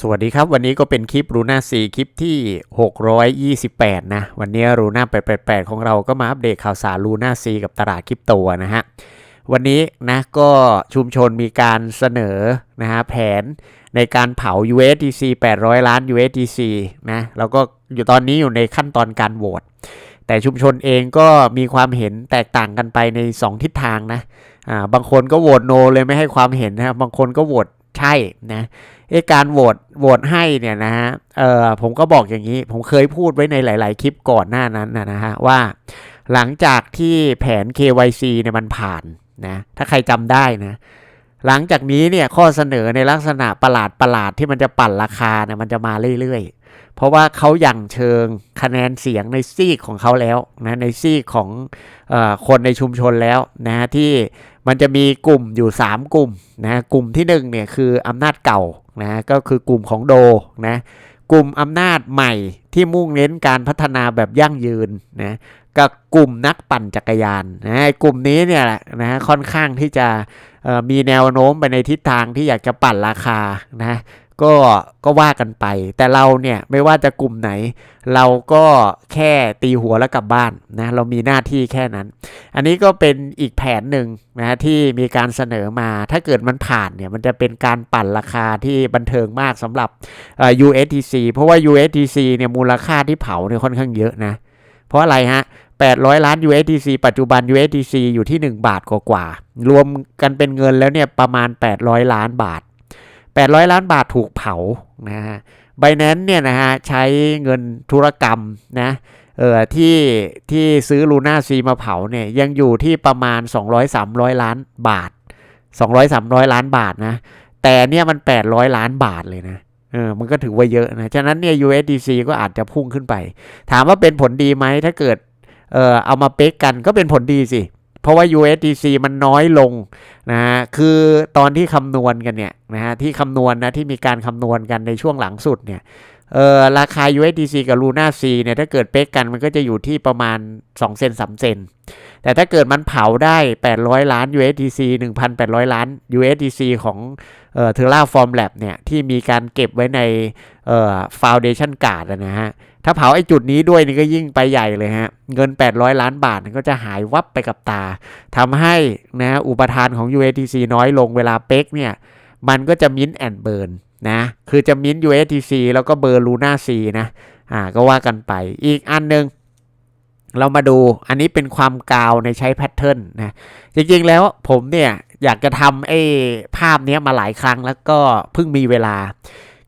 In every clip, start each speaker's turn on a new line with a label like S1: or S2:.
S1: สวัสดีครับวันนี้ก็เป็นคลิปรูน่าซีคลิปที่ 628 นะ วันนี้รูน่า888 ของเราก็มาอัปเดตข่าวสารรูน่าซีกับตลาดคริปโตนะฮะ วันนี้นะก็ชุมชนมีการเสนอนะฮะแผนในการเผา USDC 800 ล้าน USDC นะแล้วก็อยู่ตอนนี้อยู่ในขั้นตอนการโหวตแต่ชุมชนเองก็มีความเห็นแตกต่างกันไปใน 2 ทิศทางนะ อ่า บางคนก็โหวตโนเลยไม่ให้ความเห็นนะครับ บางคนก็โหวต ใช่นะเอการโหวตโหวตให้เนี่ยนะฮะเออผมก็บอกอย่างนี้ ผมเคยพูดไว้ในหลาย ๆ คลิปก่อนหน้านั้นนะฮะว่า หลังจากที่แผน KYC เนี่ยมันผ่านนะถ้าใครจำได้นะ หลังจากนี้เนี่ยข้อเสนอในลักษณะประหลาดประหลาดๆที่มันจะปั่นราคาเนี่ยมันจะมาเรื่อยๆ เพราะว่าเขายังเชิงคะแนนเสียงในซีกของเขาแล้วนะในซีกของอคนในชุมชนแล้วนะที่มันจะมีกลุ่มอยู่ 3 กลุ่มนะกลุ่มที่1เนี่ยคืออำนาจเก่านะก็คือกลุ่มของโดนะ กลุ่มอำนาจใหม่ที่มุ่งเน้นการพัฒนาแบบยั่งยืนนะกับกลุ่มนักปั่นจักรยานนะกลุ่มนี้เนี่ยแหละนะค่อนข้างที่จะมีแนวโน้มไปในทิศทางที่อยากจะปั่นราคานะ ก็ก็ว่ากันไป แต่เราเนี่ยไม่ว่าจะกลุ่มไหน เราก็แค่ตีหัวแล้วกลับบ้านนะเรามีหน้าที่แค่นั้น อันนี้ก็เป็นอีกแผนหนึ่งนะที่มีการเสนอมาถ้าเกิดมันผ่านเนี่ยมันจะเป็นการปั่นราคาที่บันเทิงมากสำหรับ USDC เพราะว่า USDC เนี่ยมูลค่าที่เผาเนี่ยค่อนข้างเยอะนะ เพราะอะไรฮะ800 ล้าน USDC ปัจจุบัน USDC อยู่ที่ 1 บาทกว่าๆรวมกันเป็นเงินแล้วเนี่ยประมาณ 800 ล้านบาท 800 ล้านบาทถูกเผานะฮะไบแนนเนี่ยนะฮะใช้เงินธุรกรรมนะเออที่ที่ซื้อลูน่าซีมาเผาเนี่ยยังอยู่ที่ประมาณ 200-300 ล้านบาท 200-300 ล้านบาทนะแต่เนี่ยมัน 800 ล้านบาทเลยนะเออมันก็ถือว่าเยอะนะ ฉะนั้นเนี่ย USDC ก็อาจจะพุ่งขึ้นไป ถามว่าเป็นผลดีไหมถ้าเกิดเออเอามาเป๊กกันก็เป็นผลดีสิ เพราะว่า USDC มันน้อยลงนะฮะคือตอนที่คำนวณกันเนี่ยนะฮะที่คำนวณนะที่มีการคำนวณกันในช่วงหลังสุดเนี่ยเออราคา USDC กับ Luna C เนี่ยถ้าเกิดเป๊กกันมันก็จะอยู่ที่ประมาณ 2 เซน3 เซน แต่ถ้าเกิดมันเผาได้ 800 ล้าน USDC 1,800 ล้าน USDC ของเอ่อ Terraform Lab เนี่ยที่มีการเก็บไว้ในเอ่อ Foundation Card นะฮะ ถ้าเผาไอ้จุดนี้ด้วยนี่ก็ยิ่งไปใหญ่เลยฮะ เงิน 800 ล้านบาทก็จะหายวับไปกับตาทำให้นะอุปทานของ USDC น้อยลงเวลาเป๊กเนี่ย มันก็จะมิ้นแอนเบิร์นนะ คือจะมิ้น USDC แล้วก็เบอร์ Luna C นะ อ่าก็ว่ากันไป อีกอันหนึงเรามาดูอันนี้เป็นความกาวในใช้แพทเทิร์นนะ จริงๆแล้วผมเนี่ยอยากจะทำไอ้ภาพนี้มาหลายครั้งแล้วก็เพิ่งมีเวลา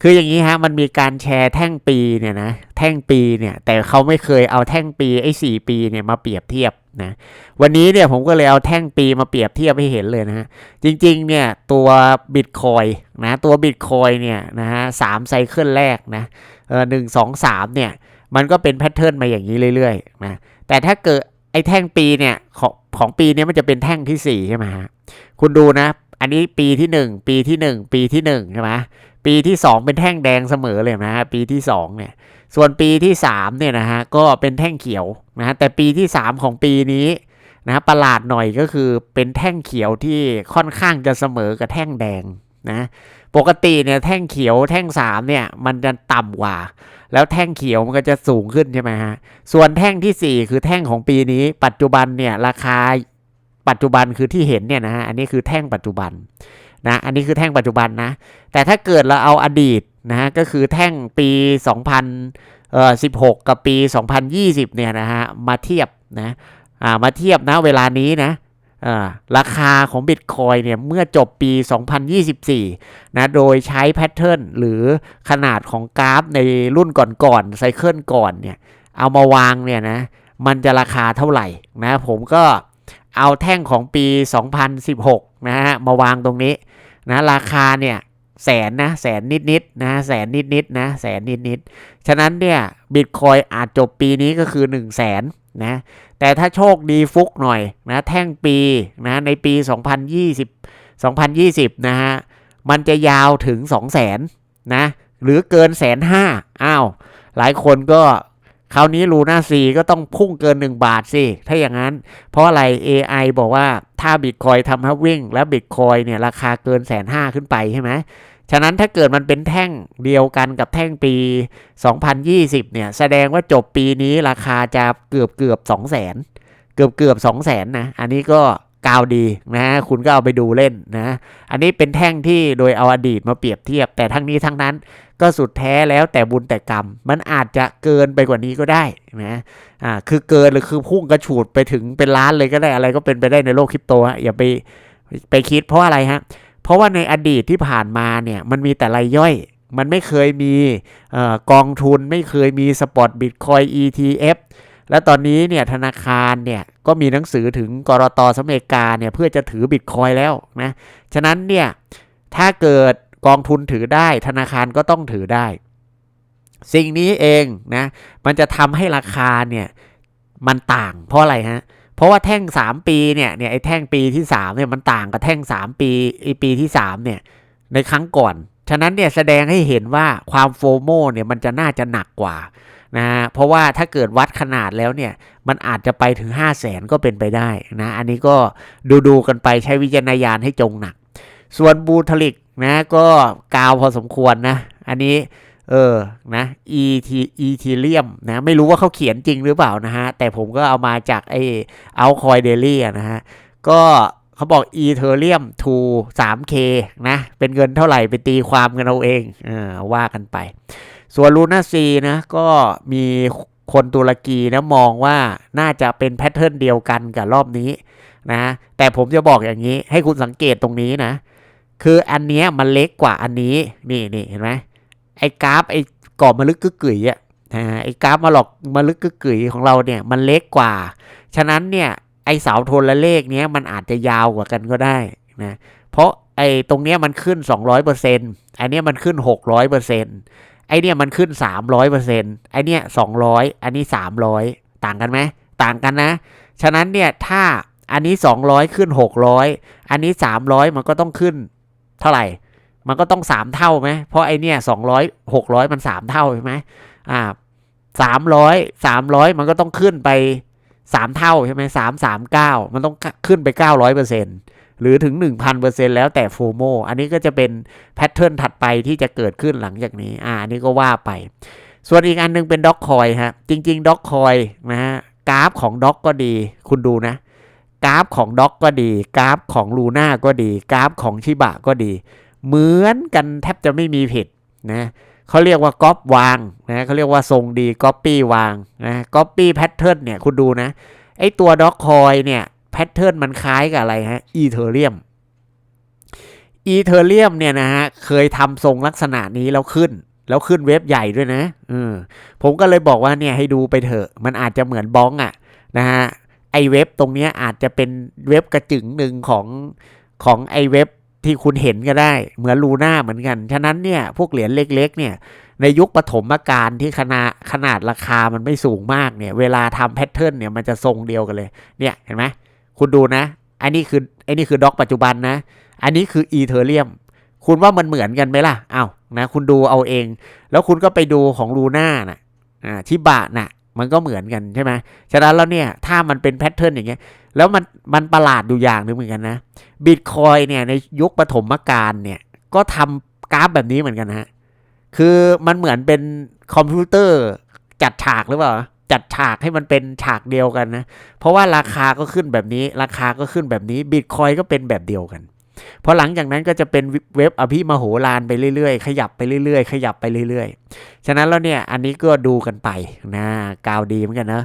S1: คืออย่างนี้ฮะมันมีการแชร์แท่งปีเนี่ยนะแท่งปีเนี่ยแต่เขาไม่เคยเอาแท่งปีไอ้สี่ปีเนี่ยมาเปรียบเทียบนะวันนี้เนี่ยผมก็เลยเอาแท่งปีมาเปรียบเทียบให้เห็นเลยนะฮะจริงๆเนี่ยตัวบิตคอยนะตัวบิตคอยเนี่ยนะฮะสามไซเคิลแรกนะเออหนึ่งสองสามเนี่ยมันก็เป็นแพทเทิร์นมาอย่างนี้เรื่อยๆนะแต่ถ้าเกิดไอ้แท่งปีเนี่ยของของปีเนี้ยมันจะเป็นแท่งที่สี่ใช่ไหมฮะคุณดูนะ อันนี้ปีที่หนึ่งปีที่หนึ่งปีที่หนึ่งใช่ไหมปีที่สองเป็นแท่งแดงเสมอเลยนะฮะปีที่สองเนี่ยส่วนปีที่สามเนี่ยนะฮะก็เป็นแท่งเขียวนะฮะแต่ปีที่สามของปีนี้นะประหลาดหน่อยก็คือเป็นแท่งเขียวที่ค่อนข้างจะเสมอกับแท่งแดงนะปกติเนี่ยแท่งเขียวแท่งสามเนี่ยมันจะต่ำกว่า แล้วแท่งเขียวมันก็จะสูงขึ้นใช่ไหมฮะส่วนแท่งที่ 4 คือแท่งของปีนี้ ปัจจุบันเนี่ยราคา ปัจจุบันคือที่เห็นเนี่ยนะฮะอันนี้คือแท่งปัจจุบันนะอันนี้คือแท่งปัจจุบันนะแต่ถ้าเกิดเราเอาอดีตนะฮะก็คือแท่งปี 2016 กับปี 2020เนี่ยนะฮะมาเทียบนะอ่ามาเทียบนะเวลานี้นะอ่าราคาของบิตคอยเนี่ยเมื่อจบปี 2024นะโดยใช้แพทเทิร์นหรือขนาดของกราฟในรุ่นก่อนๆไซเคิลก่อนเนี่ยเอามาวางเนี่ยนะมันจะราคาเท่าไหร่นะผมก็ เอาแท่งของปี 2016 นะฮะ มาวางตรงนี้นะราคาเนี่ยแสนนะแสนนิดๆนะแสนนิดๆนะแสนนิดๆฉะนั้นเนี่ยบิตคอยอาจจบปีนี้ก็คือ 1 0 0 0 0แสนนะแต่ถ้าโชคดีฟุกหน่อยนะแท่งปีนะในปี 2020 2020นะฮะมันจะยาวถึง 2 0 0แสนนะหรือเกินแสนห้าอ้าวหลายคนก็ คราวนี้ลูน่าซีก็ต้องพุ่งเกิน 1 บาทสิ ถ้าอย่างนั้น เพราะอะไร AI บอกว่าถ้าบิตคอยทำให้วิ่ง แล้วบิตคอยเนี่ยราคาเกินแสนห้าขึ้นไปใช่ไหมฉะนั้นถ้าเกิดมันเป็นแท่งเดียวกันกับแท่งปี 2020 เนี่ย แสดงว่าจบปีนี้ราคาจะเกือบเกือบ2 0 0 0 0 0 เกือบเกือบ2 0 0 0 0 0นะ อันนี้ก็ กาวดีนะ คุณก็เอาไปดูเล่นนะ อันนี้เป็นแท่งที่โดยเอาอดีตมาเปรียบเทียบ แต่ทั้งนี้ทั้งนั้นก็สุดแท้แล้วแต่บุญแต่กรรม มันอาจจะเกินไปกว่านี้ก็ได้นะอ่าคือเกินหรือคือพุ่งกระฉูดไปถึงเป็นล้านเลยก็ได้อะไรก็เป็นไปได้ในโลกคริปโตฮะอย่าไปไปคิดเพราะอะไรฮะเพราะว่าในอดีตที่ผ่านมาเนี่ยมันมีแต่รายย่อยมันไม่เคยมีกองทุนไม่เคยมีสปอตบิตคอย ETF แล้วตอนนี้เนี่ยธนาคารเนี่ยก็มีหนังสือถึงกรตสอเมริกาเนี่ยเพื่อจะถือบิตคอยแล้วนะฉะนั้นเนี่ยถ้าเกิดกองทุนถือได้ ธนาคารก็ต้องถือได้ สิ่งนี้เองนะมันจะทำให้ราคาเนี่ยมันต่างเพราะอะไรฮะเพราะว่าแท่ง 3 ปีเนี่ยเนี่ยไอ้แท่งปีที่3เนี่ยมันต่างกับแท่ง 3 ปีไอ้ปีที่3เนี่ยในครั้งก่อน ฉะนั้นเนี่ยแสดงให้เห็นว่าความโฟโมเนี่ยมันจะน่าจะหนักกว่า นะเพราะว่าถ้าเกิดวัดขนาดแล้วเนี่ย มันอาจจะไปถึง 5 0 0แสนก็เป็นไปได้นะ อันนี้ก็ดูดูกันไปใช้วิจารณญาณให้จงหนัก ส่วนบูทลิกนะก็กาวพอสมควรนะ อันนี้เออ นะ ET Ethereum นะ ไม่รู้ว่าเขาเขียนจริงหรือเปล่านะฮะ แต่ผมก็เอามาจากไอ้ Altcoin Daily นะฮะ ก็เขาบอก Ethereum to 3K นะ เป็นเงินเท่าไหร่ไปตีความกันเอาเองเออว่ากันไป ส่วน Luna C นะก็มีคนตุรกีนะมองว่าน่าจะเป็นแพทเทิร์นเดียวกันกับรอบนี้นะแต่ผมจะบอกอย่างนี้ให้คุณสังเกตตรงนี้นะ คืออันนี้มันเล็กกว่าอันนี้นี่นี่เห็นไหมไอ้กราฟไอ้กรอบมาลึกกึกกึ๋ยอะไอ้กราฟมาหลอกมาลึกกึกกึ๋ยของเราเนี่ยมันเล็กกว่า ฉะนั้นเนี่ยไอ้เสาโทนละเลขเนี้ยมันอาจจะยาวกว่ากันก็ได้นะเพราะไอ้ตรงเนี้ยมันขึ้น 200%ไอ้เนี้ยมันขึ้น 600% ไอเนี้ยมันขึ้น 300%ไอเนี้ย200 อันนี้ 300 ต่างกันไหมต่างกันนะ ฉะนั้นเนี่ยถ้าอันนี้ 200 ขึ้น 600 อันนี้ 300 มันก็ต้องขึ้นเท่าไหร่ มันก็ต้องสามเท่าไหมเพราะไอเนี่ยสองร้อยหกร้อยมันสามเท่าใช่ไหมอ่าสามร้อยสามร้อยมันก็ต้องขึ้นไปสามเท่าใช่ไหมสามสามเก้ามันต้องขึ้นไปเก้าร้อยเปอร์เซ็น หรือถึงหนึ่งพันเปอร์เซ็นแล้วแต่โฟโมอันนี้ก็จะเป็นแพทเทิร์นถัดไปที่จะเกิดขึ้นหลังจากนี้ อ่าอันนี้ก็ว่าไป ส่วนอีกอันนึงเป็นด็อกคอยฮะ จริง ๆด็อกคอยนะฮะกราฟของด็อกก็ดี คุณดูนะ กราฟของด็อกก็ดี กราฟของลูน่าก็ดี กราฟของชิบะก็ดี เหมือนกันแทบจะไม่มีผิดนะเขาเรียกว่าก๊อปวางนะเขาเรียกว่าทรงดีก๊อปปี้วางนะก๊อปปี้แพทเทิร์นเนี่ยคุณดูนะไอตัวด็อกคอยเนี่ย แพทเทิร์นมันคล้ายกับอะไรฮะอีเทอเรียมอีเทอเรียมเนี่ยนะฮะเคยทำทรงลักษณะนี้แล้วขึ้น แล้วขึ้นเว็บใหญ่ด้วยนะอืมผมก็เลยบอกว่าเนี่ยให้ดูไปเถอะ มันอาจจะเหมือนบ้องอะ่ะนะฮะไอเว็บตรงนี้อาจจะเป็นเว็บกระจึงหนึ่งของของไอเว็บที่คุณเห็นก็ได้ เหมือนลูน่าเหมือนกัน ฉะนั้นเนี่ยพวกเหรียญเล็ก ๆ เนี่ย ในยุคปฐมกาลที่ขนาดขนาดราคามันไม่สูงมากเนี่ย เวลาทำแพทเทิร์นเนี่ยมันจะทรงเดียวกันเลย เนี่ยเห็นไหม คุณดูนะ อันนี้คืออันนี้คือด็อกปัจจุบันนะ อันนี้คืออีเทเรียม คุณว่ามันเหมือนกันไหมล่ะอา้าวนะ คุณดูเอาเอง แล้วคุณก็ไปดูของลูน่าน่ะอ่าที่บะน่ะ มันก็เหมือนกันใช่ไหมฉะนั้นแล้วเนี่ย ถ้ามันเป็นแพทเทิร์นอย่างเงี้ย แล้วมันมันประหลาดอยู่อย่างหนึ่งเหมือนกันนะบิตคอยเนี่ยในยุคปฐมกาลเนี่ย ก็ทำกราฟแบบนี้เหมือนกันฮะคือมันเหมือนเป็นคอมพิวเตอร์จัดฉากหรือเปล่า จัดฉากให้มันเป็นฉากเดียวกันนะ เพราะว่าราคาก็ขึ้นแบบนี้ ราคาก็ขึ้นแบบนี้บิตคอยก็เป็นแบบเดียวกันพอหลังจากนั้นก็จะเป็นเว็บอภิมโหฬารไปเรื่อยๆ ขยับไปเรื่อยๆ ขยับไปเรื่อยๆ ฉะนั้นแล้วเนี่ยอันนี้ก็ดูกันไปนะกาวดีเหมือนกันนะ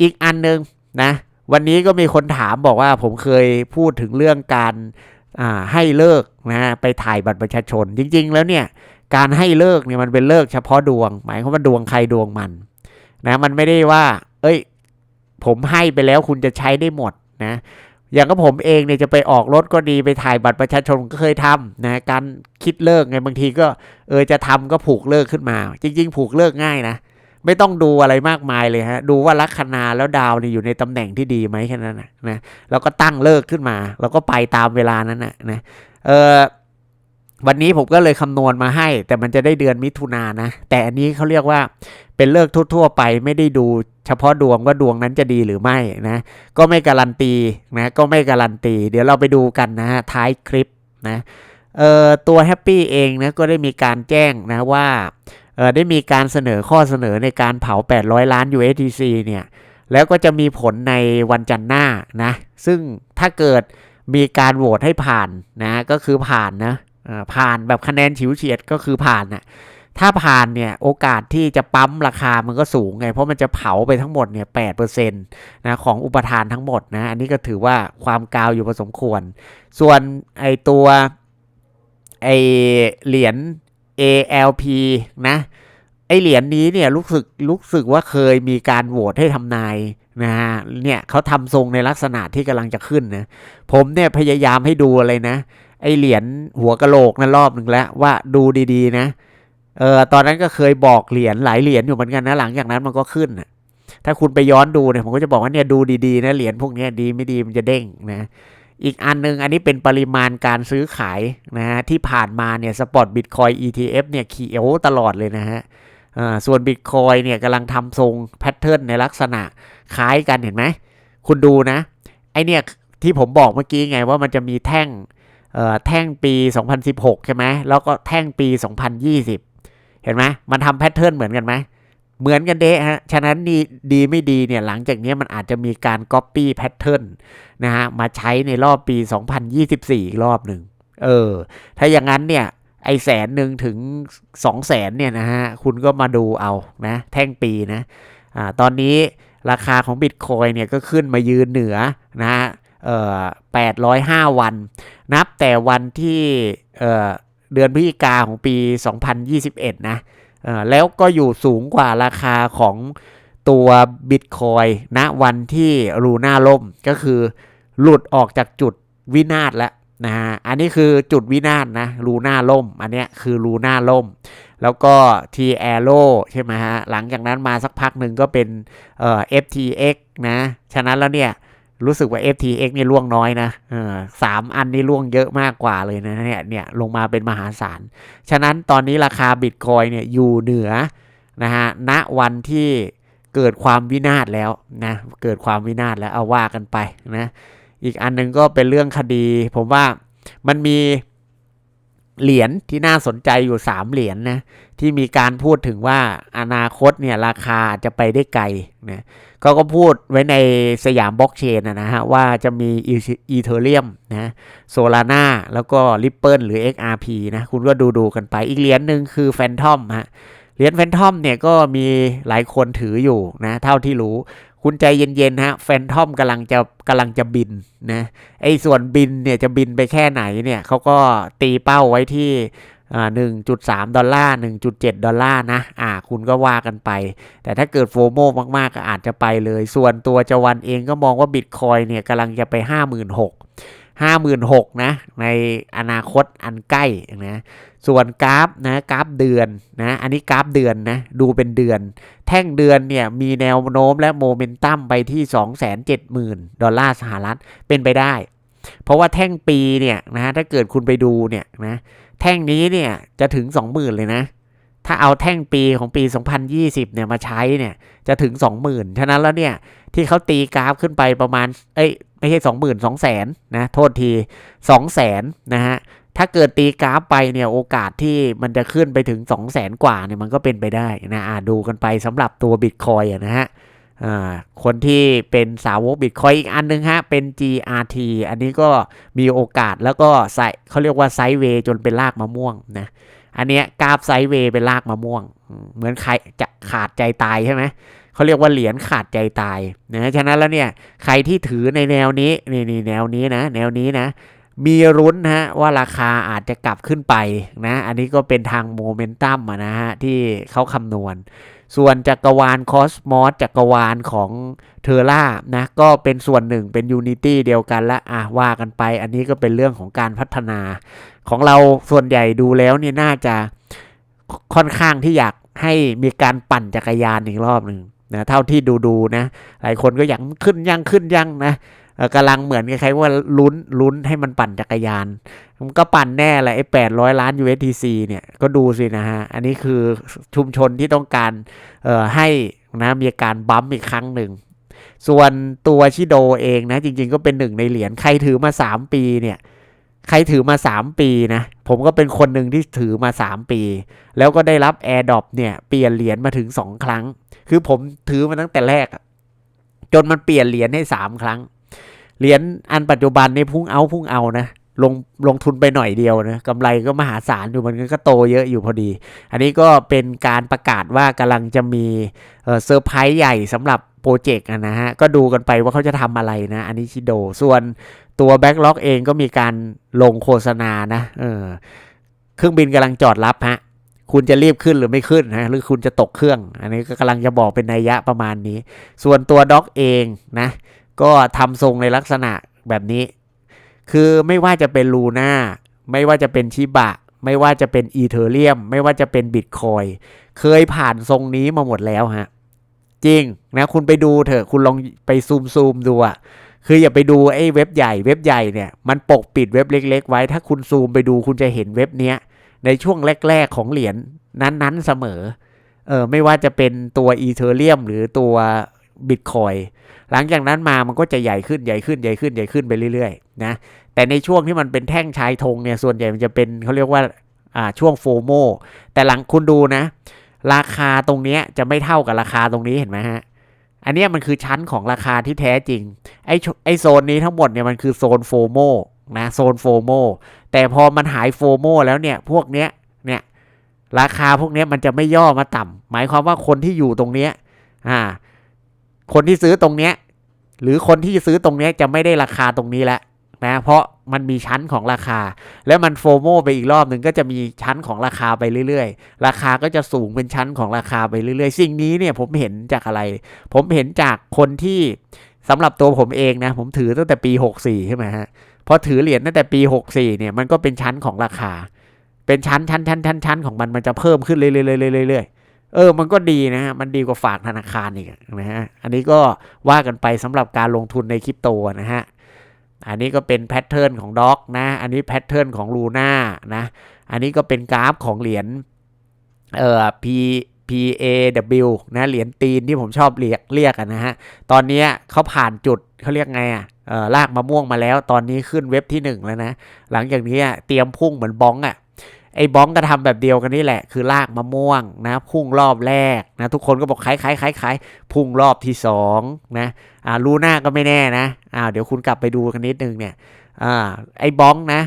S1: อีกอันนึงนะ วันนี้ก็มีคนถามบอกว่าผมเคยพูดถึงเรื่องการให้เลิกนะไปถ่ายบัตรประชาชน จริง ๆ แล้วเนี่ยการให้เลิกเนี่ยมันเป็นเลิกเฉพาะดวง หมายความว่าดวงใครดวงมัน นะมันไม่ได้ว่า เอ้ย ผมให้ไปแล้วคุณจะใช้ได้หมดนะอย่างก็ผมเองเนี่ยจะไปออกรถก็ดีไปถ่ายบัตรประชาชนก็เคยทำนะการคิดเลิกไงบางทีก็ เออจะทำก็ผูกเลิกขึ้นมา จริง ๆ ผูกเลิกง่ายนะไม่ต้องดูอะไรมากมายเลยฮะดูว่าลัคนาแล้วดาวนี่อยู่ในตำแหน่งที่ดีไหมแค่นั้นนะนะเราก็ตั้งเลิกขึ้นมาเราก็ไปตามเวลานั้นนะนะเออวันนี้ผมก็เลยคำนวณมาให้ แต่มันจะได้เดือนมิถุนานะแต่อันนี้เขาเรียกว่า เป็นเลิกทั่ว ๆ ไปไม่ได้ดูเฉพาะดวงว่าดวงนั้นจะดีหรือไม่นะก็ไม่การันตีนะก็ไม่การันตี เดี๋ยวเราไปดูกันนะฮะท้ายคลิปนะเอ่อตัวแฮปปี้เองนะก็ได้มีการแจ้งนะว่าเออได้มีการเสนอข้อเสนอในการเผา 800 ล้าน USDC เนี่ยแล้วก็จะมีผลในวันจันทร์หน้านะซึ่งถ้าเกิดมีการโหวตให้ผ่านนะก็คือผ่านนะผ่านแบบคะแนนฉิวเฉียดก็คือผ่านนะ ถ้าผ่านเนี่ยโอกาสที่จะปั๊มราคามันก็สูงไง เพราะมันจะเผาไปทั้งหมดเนี่ยแปดเปอร์เซ็นต์นะของอุปทานทั้งหมดนะ อันนี้ก็ถือว่าความกาวอยู่พอสมควร ส่วนไอตัวไอเหรียญ ALP นะไอเหรียญนี้เนี่ยรู้สึกรู้สึกว่าเคยมีการโหวตให้ทำนายนะฮะเนี่ยเขาทำทรงในลักษณะที่กำลังจะขึ้นนะผมเนี่ยพยายามให้ดูอะไรนะ ไอเหรียญหัวกะโหลกนั่นรอบหนึ่งแล้วว่าดูดีๆนะ เออตอนนั้นก็เคยบอกเหรียญหลายเหรียญอยู่เหมือนกันนะหลังจากนั้นมันก็ขึ้นนะถ้าคุณไปย้อนดูเนี่ยผมก็จะบอกว่าเนี่ยดูดีๆนะเหรียญพวกนี้ดีไม่ดีมันจะเด้งนะอีกอันนึงอันนี้เป็นปริมาณการซื้อขายนะฮะที่ผ่านมาเนี่ยสปอตบิตคอย ETF เนี่ยเขียวตลอดเลยนะฮะอ่าส่วนบิตคอยเนี่ยกำลังทำทรงแพทเทิร์นในลักษณะคล้ายกันเห็นไหมคุณดูนะ ไอเนี่ยที่ผมบอกเมื่อกี้ไงว่ามันจะมีแท่งเอ่อแท่งปี 2016 ใช่ไหมแล้วก็แท่งปี 2020 เห็นไหมมันทำแพทเทิร์นเหมือนกันไหมเหมือนกันเดะฮะ ฉะนั้นดีดีไม่ดีเนี่ยหลังจากนี้มันอาจจะมีการ Copy Pattern นะฮะมาใช้ในรอบปี 2024 อีกรอบหนึ่ง เออ ถ้าอย่างนั้นเนี่ย ไอแสนหนึ่งถึงสองแสนเนี่ยนะฮะ คุณก็มาดูเอานะ แท่งปีนะอ่าตอนนี้ราคาของบิตคอยเนี่ยก็ขึ้นมายืนเหนือนะฮะเอ่อ805 วัน นับแต่วันที่เอ่อ เดือนพฤศจิกาของปี 2021 นะแล้วก็อยู่สูงกว่าราคาของตัวบิตคอยณวันที่รูน่าล่มก็คือหลุดออกจากจุดวินาศแล้วนะฮะอันนี้คือจุดวินาศนะรูน่าล่ม อันเนี้ยคือรูน่าล่ม แล้วก็ T a r r o ใช่ไหมฮะหลังจากนั้นมาสักพักหนึ่งก็เป็นเอ่อ FTX นะ ฉะนั้นแล้วเนี่ย รู้สึกว่า FTX นี่ล่วงน้อยนะสามอันนี่ล่วงเยอะมากกว่าเลยนะเนี่ยเนี่ยลงมาเป็นมหาศาล ฉะนั้นตอนนี้ราคาบิตคอยเนี่ยอยู่เหนือนะฮะณวันที่เกิดความวินาศแล้วนะเกิดความวินาศแล้วเอาว่ากันไปนะอีกอันหนึงก็เป็นเรื่องคดี ผมว่ามันมี เหรียญที่น่าสนใจอยู่ 3 เหรียญนะที่มีการพูดถึงว่าอนาคตเนี่ยราคาจะไปได้ไกลนะเขาก็พูดไว้ในสยามบล็อกเชนนะฮะว่าจะมีอีเทเรียมนะโซลาร่าแล้วก็ Ripple หรือ XRP นะคุณก็ดูดูๆกันไปอีกเหรียญหนึ่งคือแฟนทอมฮะเหรียญแฟนทอมเนี่ยก็มีหลายคนถืออยู่นะเท่าที่รู้ คุณใจเย็นๆฮะแฟนทอมกำลังจะกำลังจะบินนะไอ้ส่วนบินเนี่ยจะบินไปแค่ไหนเนี่ยเขาก็ตีเป้าไว้ที่อ่า1.3ดอลลาร์1.7ดอลลาร์นะ อ่า คุณก็ว่ากันไป แต่ถ้าเกิดโฟโมมากๆ ก็อาจจะไปเลย ส่วนตัวจวันเองก็มองว่าบิตคอยเนี่ยกำลังจะไป56,000 56,000นะในอนาคตอันใกล้นะส่วนกราฟนะกราฟเดือนนะอันนี้กราฟเดือนนะดูเป็นเดือน แท่งเดือนเนี่ยมีแนวโน้มและโมเมนตัมไปที่ 270,000 ดอลลาร์สหรัฐเป็นไปได้ เพราะว่าแท่งปีเนี่ยนะถ้าเกิดคุณไปดูเนี่ยนะแท่งนี้เนี่ยจะถึง 20,000 เลยนะถ้าเอาแท่งปีของปี 2020 เนี่ยมาใช้เนี่ยจะถึง 20,000 ฉะนั้นแล้วเนี่ยที่เขาตีกราฟขึ้นไปประมาณ เอ้ยไม่ใช่20,000 200,000นนะโทษที200,000นะฮะถ้าเกิดตีกราฟไปเนี่ยโอกาสที่มันจะขึ้นไปถึง 2 0 0แสนกว่าเนี่ยมันก็เป็นไปได้นะอ่าดูกันไปสำหรับตัวบิตคอยนะฮะคนที่เป็นสาวกบิตคอยอีกอันนึงฮะ เป็น GRT อันนี้ก็มีโอกาสแล้วก็ใส่เขาเรียกว่าไซด์เวย์จนเป็นรากมะม่วงนะอันเนี้ยกราฟไซด์เวย์เป็นรากมะม่วง เหมือนใครจะขาดใจตายใช่ไหม เขาเรียกว่าเหรียญขาดใจตายนะฉะนั้นแล้วเนี่ยใครที่ถือในแนวนี้นี่นี่แนวนี้นะ แนวนี้นะมีรุ้นนะฮะว่าราคาอาจจะกลับขึ้นไปนะ อันนี้ก็เป็นทางโมเมนตัมนะฮะที่เขาคำนวณ ส่วนจักรวาลคอสมอสจักรวาลของเทอร่านะก็เป็นส่วนหนึ่งเป็นยูนิตี้เดียวกันละอะว่ากันไป อันนี้ก็เป็นเรื่องของการพัฒนา ของเราส่วนใหญ่ดูแล้วเนี่ยน่าจะค่อนข้างที่อยากให้มีการปั่นจักรยานอีกรอบหนึ่ง นะเท่าที่ดูดูๆนะ หลายคนก็อยากขึ้นยังขึ้นยังนะกำลังเหมือนใคล้ายๆว่าลุ้นลุ้นให้มันปั่นจักรยาน มันก็ปั่นแน่แหละไอ้แปดร้อยล้าน USDC เนี่ยก็ดูสินะฮะ อันนี้คือชุมชนที่ต้องการเอ่อให้นะมีการบัมป์อีกครั้งหนึ่ง ส่วนตัวชิโดเองนะ จริง ๆ ก็เป็นหนึ่งในเหรียญใครถือมา 3 ปีเนี่ย ใครถือมา 3 ปีนะ ผมก็เป็นคนหนึ่งที่ถือมา 3 ปี แล้วก็ได้รับ AirDrop เนี่ย เปลี่ยนเหรียญมาถึง 2 ครั้ง คือผมถือมาตั้งแต่แรก จนมันเปลี่ยนเหรียญให้ 3 ครั้ง เหรียญอันปัจจุบันนี่พุ่งเอาพุ่งเอานะลงลงทุนไปหน่อยเดียวนะกำไรก็มหาศาลอยู่มันก็โตเยอะอยู่พอดี อันนี้ก็เป็นการประกาศว่ากำลังจะมีเซอร์ไพรส์ใหญ่สำหรับ โปรเจกต์นะฮะ ก็ดูกันไปว่าเขาจะทำอะไรนะ อันนี้ชิโด ส่วนตัวแบ็กล็อกเองก็มีการลงโฆษณานะเออเครื่องบินกำลังจอดรับฮะ คุณจะรีบขึ้นหรือไม่ขึ้นนะหรือคุณจะตกเครื่อง อันนี้ก็กำลังจะบอกเป็นนัยยะประมาณนี้ ส่วนตัวด็อกเองนะ ก็ทำทรงในลักษณะแบบนี้ คือไม่ว่าจะเป็นลูน่า ไม่ว่าจะเป็นชิบะ ไม่ว่าจะเป็นอีเทเรียม ไม่ว่าจะเป็นบิตคอย เคยผ่านทรงนี้มาหมดแล้วฮะ จริงนะคุณไปดูเถอะคุณลองไปซูมซูมดูอะคืออย่าไปดูไอ้เว็บใหญ่เว็บใหญ่เนี่ยมันปกปิดเว็บเล็ก ๆ ไว้ ถ้าคุณซูมไปดูคุณจะเห็นเว็บเนี้ยในช่วงแรก ๆของเหรียญนั้นๆเสมอเออไม่ว่าจะเป็นตัวอีเทเรียมหรือตัวบิตคอยหลังจากนั้นมามันก็จะใหญ่ขึ้นใหญ่ขึ้นใหญ่ขึ้นใหญ่ขึ้นไปเรื่อยๆนะแต่ในช่วงที่มันเป็นแท่งชายธงเนี่ยส่วนใหญ่มันจะเป็นเขาเรียกว่าอ่าช่วงโฟโมแต่หลังคุณดูนะ ราคาตรงเนี้ยจะไม่เท่ากับราคาตรงนี้เห็นไหมฮะ อันนี้มันคือชั้นของราคาที่แท้จริง ไอ้ไอ้โซนนี้ทั้งหมดเนี่ยมันคือโซนโฟโมนะโซนโฟโมแต่พอมันหายโฟโมแล้วเนี่ยพวกเนี้ยเนี่ยราคาพวกเนี้ยมันจะไม่ย่อมาต่ำหมายความว่าคนที่อยู่ตรงเนี้ยอ่า คนที่ซื้อตรงเนี้ยหรือคนที่ซื้อตรงเนี้ยจะไม่ได้ราคาตรงนี้แล้วนะเพราะ มันมีชั้นของราคา แล้วมันโฟโมไปอีกรอบหนึ่งก็จะมีชั้นของราคาไปเรื่อยๆ ราคาก็จะสูงเป็นชั้นของราคาไปเรื่อยๆ สิ่งนี้เนี่ยผมเห็นจากอะไร ผมเห็นจากคนที่สำหรับตัวผมเองนะ ผมถือตั้งแต่ปี 64 ใช่ไหมฮะพอถือเหรียญตั้งแต่ปี 64 เนี่ยมันก็เป็นชั้นของราคา เป็นชั้นชั้นชั้นชั้นชั้นของมันมันจะเพิ่มขึ้นเรื่อยๆเรื่อยๆเออ มันก็ดีนะฮะ มันดีกว่าฝากธนาคารอีกนะฮะ อันนี้ก็ว่ากันไปสำหรับการลงทุนในคริปโตนะฮะ อันนี้ก็เป็นแพทเทิร์นของด็อกนะ อันนี้แพทเทิร์นของลูน่านะ อันนี้ก็เป็นกราฟของเหรียญเอ่อ P P A W นะ เหรียญตีนที่ผมชอบเรียกเรียกนะฮะ ตอนนี้เขาผ่านจุดเขาเรียกไงอะเออลากมะม่วงมาแล้ว ตอนนี้ขึ้นเว็บที่ 1 แล้วนะ หลังจากนี้เตรียมพุ่งเหมือนบ้องอะ ไอ้บ้องก็ทำแบบเดียวกันนี่แหละ คือลากมะม่วงนะพุ่งรอบแรกนะทุกคนก็บอกคล้ายคล้ายคล้ายคล้ายพุ่งรอบที่2นะอ่าลูน่าก็ไม่แน่นะอ่าเดี๋ยวคุณกลับไปดูกันนิดนึงเนี่ยอ่าไอ้บ้องนะ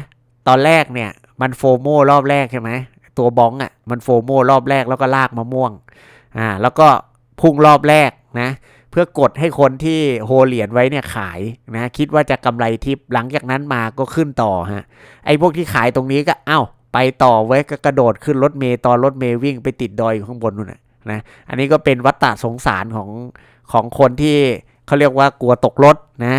S1: ตอนแรกเนี่ยมันโฟโมรอบแรกใช่ไหมตัวบ้องอะ่ะมันโฟโมรอบแรกแล้วก็ลากมะม่วงอ่าแล้วก็พุ่งรอบแรกนะเพื่อกดให้คนที่โฮเหรียญไว้เนี่ยขายนะคิดว่าจะกำไรทิปหลังจากนั้นมาก็ขึ้นต่อฮะไอ้พวกที่ขายตรงนี้ก็เอ้า ไปต่อไว้ก็กระโดดขึ้นรถเมย์ตอนรถเมย์วิ่งไปติดดอยอยู่ข้างบนนู่นนะนะอันนี้ก็เป็นวัฏฏะสงสารของของคนที่เขาเรียกว่ากลัวตกรถนะ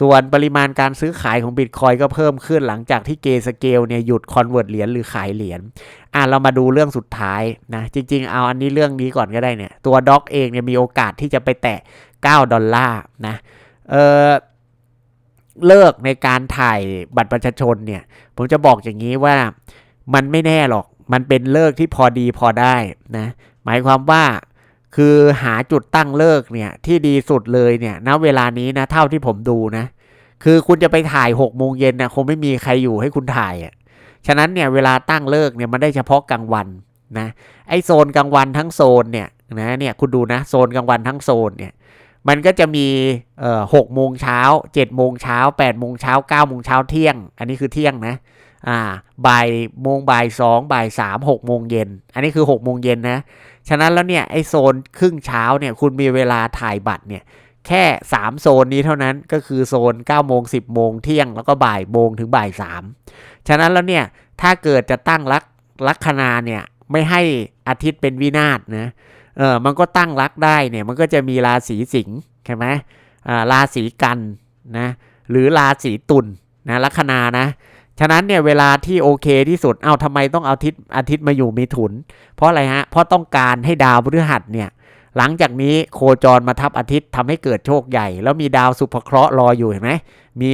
S1: ส่วนปริมาณการซื้อขายของบิตคอยก็เพิ่มขึ้นหลังจากที่เกสเกลเนี่ยหยุดคอนเวิร์ตเหรียญหรือขายเหรียญอะเรามาดูเรื่องสุดท้ายนะจริง ๆ เอาอันนี้เรื่องนี้ก่อนก็ได้เนี่ยตัวด็อกเองเนี่ยมีโอกาสที่จะไปแตะ 9 ดอลลาร์นะเออเลิกในการถ่ายบัตรประชาชนเนี่ย ผมจะบอกอย่างนี้ว่า มันไม่แน่หรอก มันเป็นเลิกที่พอดีพอได้นะ หมายความว่าคือหาจุดตั้งเลิกเนี่ยที่ดีสุดเลยเนี่ยณเวลานี้นะเท่าที่ผมดูนะ คือคุณจะไปถ่าย6กโมงเย็นนะคงไม่มีใครอยู่ให้คุณถ่ายอะ่ะฉะนั้นเนี่ยเวลาตั้งเลิกเนี่ยมันได้เฉพาะกลางวันนะไอโซนกลางวันทั้งโซนเนี่ยนะเนี่ยคุณดูนะโซนกลางวันทั้งโซนเนี่ยมันก็จะมีเอ่อหกโมงเช้าเจ็ดโมงเช้าแปดโมงเช้าเก้าโมงเช้าเที่ยง อันนี้คือเที่ยงนะ อ่าบ่ายโมงบ่ายสองบ่ายสามหกโมงเย็น อันนี้คือหกโมงเย็นนะ ฉะนั้นแล้วเนี่ยไอโซนครึ่งเช้าเนี่ยคุณมีเวลาถ่ายบัตรเนี่ยแค่ 3 โซนนี้เท่านั้นก็คือโซน9โมง10 โมงเที่ยงแล้วก็บ่ายโมงถึงบ่าย3ฉะนั้นแล้วเนี่ย ถ้าเกิดจะตั้งลักลัคนาเนี่ยไม่ให้อาทิตย์เป็นวินาศนะเออมันก็ตั้งลักได้เนี่ยมันก็จะมีราศีสิงห์ใช่ไหมอ่าราศีกันนะหรือราศีตุลนะลัคนานะ ฉะนั้นเนี่ยเวลาที่โอเคที่สุด เอ้าทำไมต้องเอาทิศอาทิตย์มาอยู่มีถุน เพราะอะไรฮะ เพราะต้องการให้ดาวพฤหัสเนี่ย หลังจากนี้โคจรมาทับอาทิตย์ทำให้เกิดโชคใหญ่ แล้วมีดาวสุภเคราะห์รออยู่เห็นไหมมี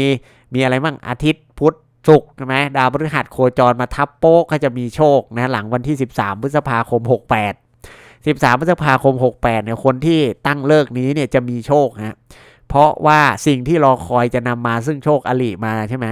S1: มีอะไรบ้างอาทิตย์พุธศุกร์ใช่ไหมดาวพฤหัสโคจรมาทับโป๊กก็จะมีโชคนะหลังวันที่ 13 พฤษภาคม 68 13 พฤษภาคม 68เนี่ยคนที่ตั้งเลิกนี้เนี่ยจะมีโชคฮะ เพราะว่าสิ่งที่รอคอยจะนำมาซึ่งโชคอลิมาใช่ไหม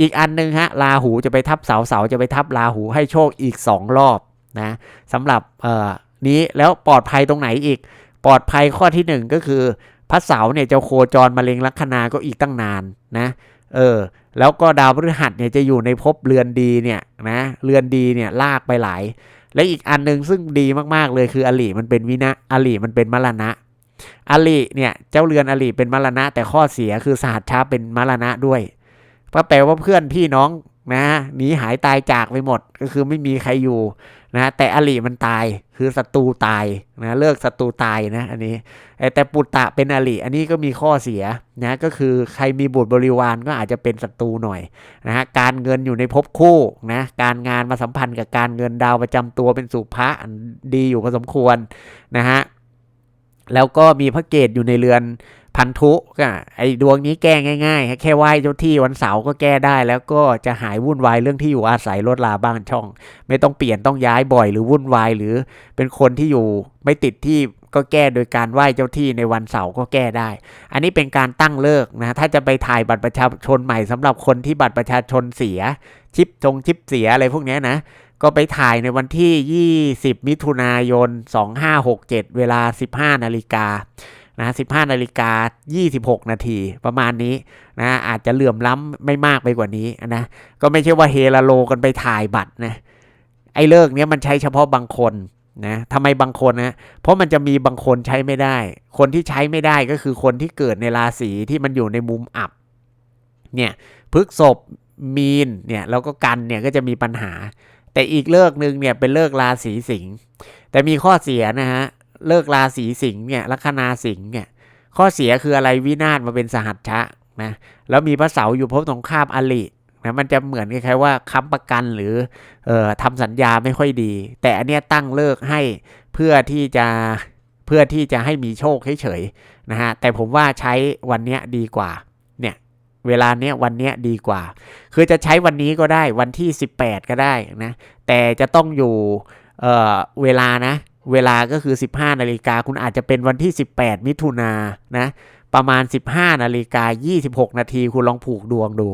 S1: อีกอันหนึงฮะราหูจะไปทับเสาเสาจะไปทับราหูให้โชคอีกสองรอบนะสำหรับเอ่อนี้แล้วปลอดภัยตรงไหนอีก ปลอดภัยข้อที่หนึ่งก็คือพระเสาร์เนี่ยจะโคจรมาเร็งลัคนาก็อีกตั้งนานนะเออแล้วก็ดาวพฤหัสเนี่ยจะอยู่ในภพเรือนดีเนี่ยนะเรือนดีเนี่ยลากไปหลาย และอีกอันหนึงซึ่งดีมากๆเลยคืออลิมันเป็นวินะอลิมันเป็นมรณะ อลิเนี่ยเจ้าเรือนอลิเป็นมรณะ แต่ข้อเสียคือสหัชชาเป็นมรณะด้วยก็แปลว่าเพื่อนพี่น้องนะหนีหายตายจากไปหมดก็คือไม่มีใครอยู่นะแต่อลิมันตายคือศัตรูตายนะเลิกศัตรูตายนะอันนี้เอ่อแต่ปุตตะเป็นอลิอันนี้ก็มีข้อเสียนะก็คือใครมีบุตรบริวารก็อาจจะเป็นศัตรูหน่อยนะฮะการเงินอยู่ในภพคู่นะการงานมาสัมพันธ์กับการเงินดาวประจำตัวเป็นสุภะดีอยู่พอสมควรนะฮะ แล้วก็มีพระเกตอยู่ในเรือนพันธุก็ไอ้ดวงนี้แก้ง่ายๆ แค่ไหว้เจ้าที่วันเสาร์ก็แก้ได้ แล้วก็จะหายวุ่นวายเรื่องที่อยู่อาศัยลดลาบ้านช่อง ไม่ต้องเปลี่ยนต้องย้ายบ่อยหรือวุ่นวายหรือเป็นคนที่อยู่ไม่ติดที่ก็แก้โดยการไหว้เจ้าที่ในวันเสาร์ก็แก้ได้ อันนี้เป็นการตั้งเลิกนะ ถ้าจะไปถ่ายบัตรประชาชนใหม่สำหรับคนที่บัตรประชาชนเสีย ชิปจงชิปเสียอะไรพวกนี้นะ ก็ไปถ่ายในวันที่ 20 มิถุนายน 2567 เวลา 15 นาฬิกานะ15 นาฬิกา 26 นาทีประมาณนี้นะอาจจะเหลื่อมล้ำไม่มากไปกว่านี้นะก็ไม่ใช่ว่าเฮลาโลกันไปถ่ายบัตรนะไอ้เลิกเนี้ยมันใช้เฉพาะบางคนนะทำไมบางคนนะ เพราะมันจะมีบางคนใช้ไม่ได้ คนที่ใช้ไม่ได้ก็คือคนที่เกิดในราศีที่มันอยู่ในมุมอับ เนี่ยพฤกษบมีนเนี่ยแล้วก็กันเนี่ยก็จะมีปัญหา แต่อีกเลิกหนึ่งเนี่ยเป็นเลิกราศีสิงห์แต่มีข้อเสียนะฮะเลิกราศีสิงห์เนี่ยลัคนาสิงห์เนี่ยข้อเสียคืออะไรวินาศมาเป็นสหัชชะนะแล้วมีพระเสาอยู่พบตรงข้ามอลินะมันจะเหมือนคล้ายๆว่าค้ำประกันหรือเอ่อทำสัญญาไม่ค่อยดี แต่อันเนี้ยตั้งเลิกให้เพื่อที่จะเพื่อที่จะให้มีโชคเฉยๆนะฮะแต่ผมว่าใช้วันเนี้ยดีกว่า เวลาเนี้ยวันเนี้ยดีกว่า คือจะใช้วันนี้ก็ได้วันที่ 18 ก็ได้นะแต่จะต้องอยู่เอ่อเวลานะเวลาก็คือ 15นาฬิกาคุณอาจจะเป็นวันที่ 18 มิถุนานะประมาณ 15นาฬิกา26 นาทีคุณลองผูกดวงดู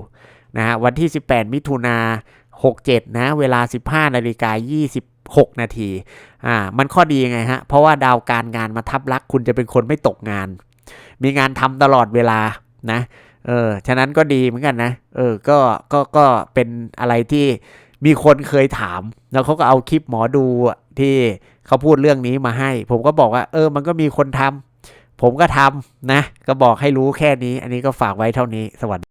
S1: นะฮะวันที่ 18 มิถุนา67 นะ เวลา 15นาฬิกา26 นาทีอ่ามันข้อดียังไงฮะ เพราะว่าดาวการงานมาทับลักคุณจะเป็นคนไม่ตกงาน มีงานทำตลอดเวลานะ เออ ฉะนั้นก็ดีเหมือนกันนะ เออ ก็ ก็ ก็เป็นอะไรที่มีคนเคยถาม แล้วเขาก็เอาคลิปหมอดูที่เขาพูดเรื่องนี้มาให้ ผมก็บอกว่า เออ มันก็มีคนทำผมก็ทำนะ ก็บอกให้รู้แค่นี้ อันนี้ก็ฝากไว้เท่านี้ สวัสดี